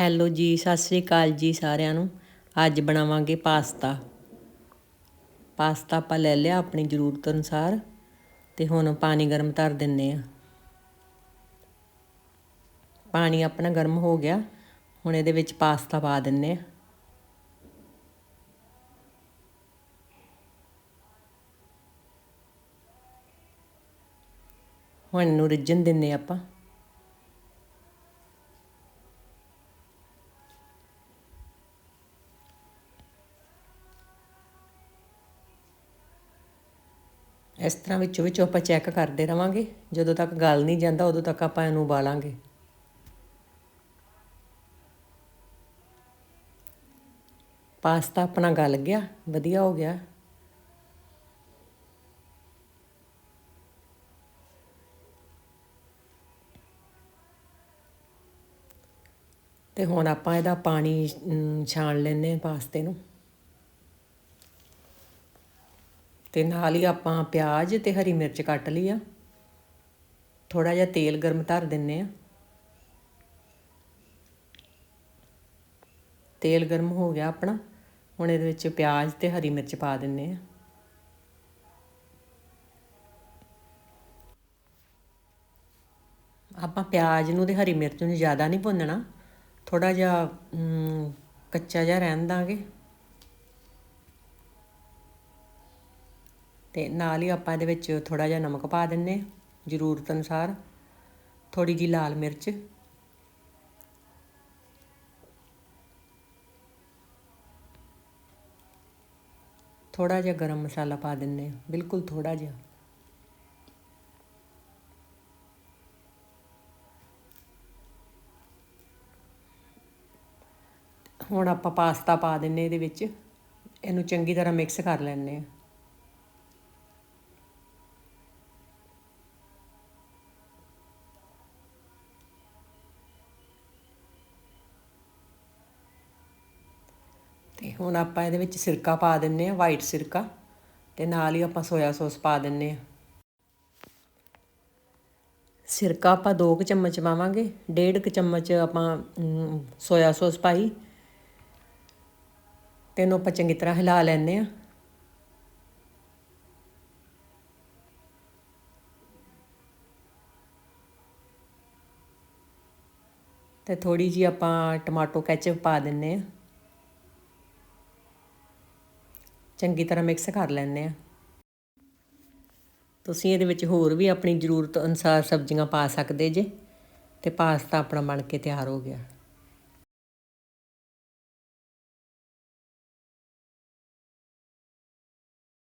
Hello ਜੀ, ਸਤਿ ਸ੍ਰੀ ਅਕਾਲ ਜੀ ਸਾਰਿਆਂ ਨੂੰ। ਅੱਜ ਬਣਾਵਾਂਗੇ ਪਾਸਤਾ। ਪਾਸਤਾ ਆਪਾਂ ਲੈ ਲਿਆ ਆਪਣੀ ਜ਼ਰੂਰਤ ਅਨੁਸਾਰ ਤੇ ਹੁਣ ਪਾਣੀ ਗਰਮ ਧਰ ਦਿੰਨੇ ਆ। ਪਾਣੀ ਆਪਣਾ ਗਰਮ ਹੋ ਗਿਆ। ਹੁਣ ਇਹਦੇ ਵਿੱਚ ਪਾਸਤਾ ਪਾ ਦਿੰਨੇ ਆ। ਹੁਣ ਨੂੰ ਰਿੱਝਣ ਦਿੰਨੇ ਆਪਾਂ। ਇਸ ਤਰ੍ਹਾਂ ਵਿੱਚੋਂ ਵਿੱਚੋਂ ਆਪਾਂ ਚੈੱਕ ਕਰਦੇ ਰਵਾਂਗੇ। ਜਦੋਂ ਤੱਕ ਗਲ ਨਹੀਂ ਜਾਂਦਾ, ਉਦੋਂ ਤੱਕ ਆਪਾਂ ਇਹਨੂੰ ਉਬਾਲਾਂਗੇ। ਪਾਸਤਾ ਆਪਣਾ ਗਲ ਗਿਆ, ਵਧੀਆ ਹੋ ਗਿਆ। ਤੇ ਹੁਣ ਆਪਾਂ ਇਹਦਾ ਪਾਣੀ ਛਾਣ ਲੈਨੇ ਪਾਸਤੇ ਨੂੰ। ਤੇ ਨਾਲ ਹੀ ਆਪਾਂ ਪਿਆਜ਼ ਤੇ ਹਰੀ ਮਿਰਚ ਕੱਟ ਲਈ ਆ। ਥੋੜਾ ਜਿਹਾ ਤੇਲ ਗਰਮ ਧਰ ਦਿੰਨੇ ਆ। ਤੇਲ ਗਰਮ ਹੋ ਗਿਆ ਆਪਣਾ। ਹੁਣ ਇਹਦੇ ਵਿੱਚ ਪਿਆਜ਼ ਤੇ ਹਰੀ ਮਿਰਚ ਪਾ ਦਿੰਨੇ ਆ। ਆਪਾਂ ਪਿਆਜ਼ ਨੂੰ ਤੇ ਹਰੀ ਮਿਰਚ ਨੂੰ ਜ਼ਿਆਦਾ ਨਹੀਂ ਭੁੰਨਣਾ। ਥੋੜਾ ਜਿਹਾ ਕੱਚਾ ਜਿਹਾ ਰਹਿਣ ਦਾਂਗੇ। ਤੇ ਨਾਲ ਹੀ ਆਪਾਂ ਇਹਦੇ ਵਿੱਚ ਥੋੜਾ ਜਿਹਾ ਨਮਕ ਪਾ ਦਿੰਨੇ ਜ਼ਰੂਰਤ ਅਨੁਸਾਰ। ਥੋੜੀ ਜੀ ਲਾਲ ਮਿਰਚ। ਥੋੜਾ ਜਿਹਾ ਗਰਮ ਮਸਾਲਾ ਪਾ ਦਿੰਨੇ ਬਿਲਕੁਲ ਥੋੜਾ ਜਿਹਾ। ਹੁਣ ਆਪਾਂ ਪਾਸਤਾ ਪਾ ਦਿੰਨੇ ਇਹਦੇ ਵਿੱਚ। ਇਹਨੂੰ ਚੰਗੀ ਤਰ੍ਹਾਂ ਮਿਕਸ ਕਰ ਲੈਣੇ ਆ ਹੁਣ ਆਪਾਂ ਇਹਦੇ ਵਿੱਚ ਸਿਰਕਾ ਪਾ ਦਿੰਨੇ ਆ ਵਾਈਟ ਸਿਰਕਾ, ਤੇ ਨਾਲ ਹੀ ਆਪਾਂ ਸੋਇਆ ਸੌਸ ਪਾ ਦਿੰਨੇ ਆ। ਸਿਰਕਾ ਆਪਾਂ 2 ਕੁ ਚਮਚ ਪਾਵਾਂਗੇ 1.5 ਕੁ ਚਮਚ ਆਪਾਂ ਸੋਇਆ ਸੌਸ ਪਾਈ। ਤੇ ਇਹਨੂੰ ਆਪਾਂ ਚੰਗੀ ਤਰ੍ਹਾਂ ਹਿਲਾ ਲੈਣੇ ਆ। ਤੇ ਥੋੜੀ ਜੀ ਆਪਾਂ ਟਮਾਟੋ ਕੈਚਅਪ ਪਾ ਦਿੰਨੇ ਆ। ਚੰਗੀ ਤਰ੍ਹਾਂ ਮਿਕਸ ਕਰ ਲੈਣੇ ਆ ਤੁਸੀਂ ਇਹਦੇ ਵਿੱਚ ਹੋਰ ਵੀ ਆਪਣੀ ਜ਼ਰੂਰਤ ਅਨੁਸਾਰ ਸਬਜ਼ੀਆਂ ਪਾ ਸਕਦੇ ਜੇ, ਤੇ ਪਾਸਤਾ ਆਪਣਾ ਬਣ ਕੇ ਤਿਆਰ ਹੋ ਗਿਆ।